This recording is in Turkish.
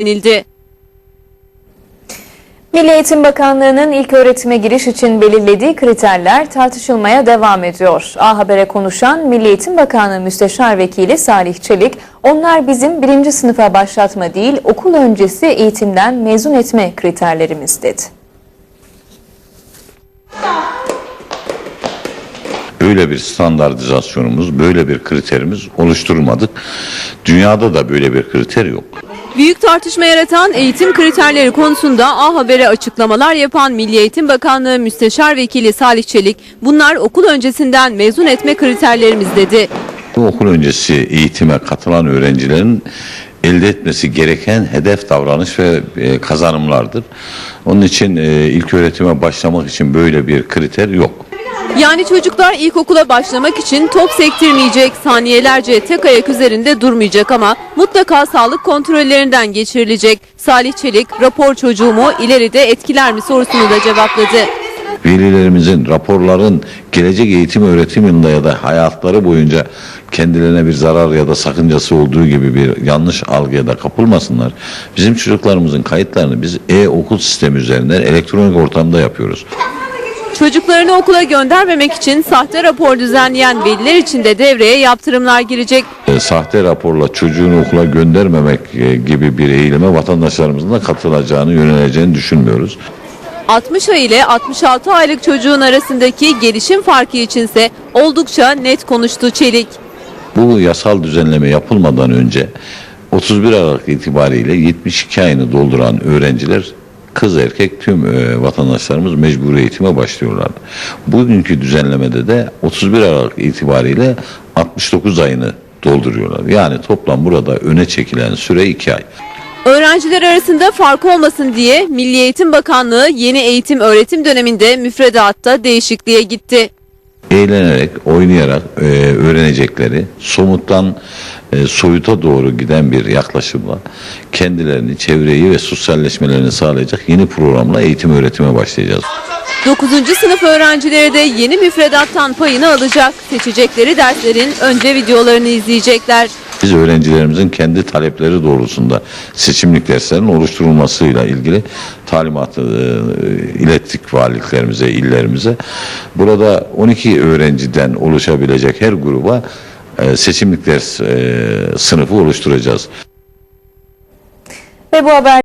denildi. Milli Eğitim Bakanlığı'nın ilk öğretime giriş için belirlediği kriterler tartışılmaya devam ediyor. A Haber'e konuşan Milli Eğitim Bakanlığı Müsteşar Vekili Salih Çelik, onlar bizim birinci sınıfa başlatma değil okul öncesi eğitimden mezun etme kriterlerimiz dedi. Böyle bir standartizasyonumuz, böyle bir kriterimiz oluşturmadık. Dünyada da böyle bir kriter yok. Büyük tartışma yaratan eğitim kriterleri konusunda A Haber'e açıklamalar yapan Milli Eğitim Bakanlığı Müsteşar Vekili Salih Çelik, bunlar okul öncesinden mezun etme kriterlerimiz dedi. Bu okul öncesi eğitime katılan öğrencilerin elde etmesi gereken hedef davranış ve e, kazanımlardır. Onun için e, ilk öğretime başlamak için böyle bir kriter yok. Yani çocuklar ilkokula başlamak için top sektirmeyecek, saniyelerce tek ayak üzerinde durmayacak ama mutlaka sağlık kontrollerinden geçirilecek. Salih Çelik, rapor çocuğumu ileride etkiler mi sorusunu da cevapladı. Velilerimizin raporların gelecek eğitim öğretim yılında ya da hayatları boyunca kendilerine bir zarar ya da sakıncası olduğu gibi bir yanlış algıya da kapılmasınlar. Bizim çocuklarımızın kayıtlarını biz e-okul sistemi üzerinden elektronik ortamda yapıyoruz. Çocuklarını okula göndermemek için sahte rapor düzenleyen veliler için de devreye yaptırımlar girecek. E, sahte raporla çocuğunu okula göndermemek e, gibi bir eğilime vatandaşlarımızın da katılacağını yöneleceğini düşünmüyoruz. 60 ay ile 66 aylık çocuğun arasındaki gelişim farkı içinse oldukça net konuştu Çelik. Bu yasal düzenleme yapılmadan önce 31 Aralık itibariyle 72 ayını dolduran öğrenciler kız erkek tüm e, vatandaşlarımız mecbur eğitime başlıyorlardı. Bugünkü düzenlemede de 31 Aralık itibariyle 69 ayını dolduruyorlar. Yani toplam burada öne çekilen süre 2 ay. Öğrenciler arasında fark olmasın diye Milli Eğitim Bakanlığı yeni eğitim öğretim döneminde müfredatta değişikliğe gitti. Eğlenerek, oynayarak e, öğrenecekleri, somuttan e, soyuta doğru giden bir yaklaşımla kendilerini, çevreyi ve sosyalleşmelerini sağlayacak yeni programla eğitim öğretime başlayacağız. 9. sınıf öğrencileri de yeni müfredattan payını alacak. Seçecekleri derslerin önce videolarını izleyecekler. Biz öğrencilerimizin kendi talepleri doğrultusunda seçimlik derslerin oluşturulmasıyla ilgili talimatı e, ilettik valiliklerimize, illerimize. Burada 12 öğrenciden oluşabilecek her gruba e, seçimlik ders e, sınıfı oluşturacağız. Ve bu haber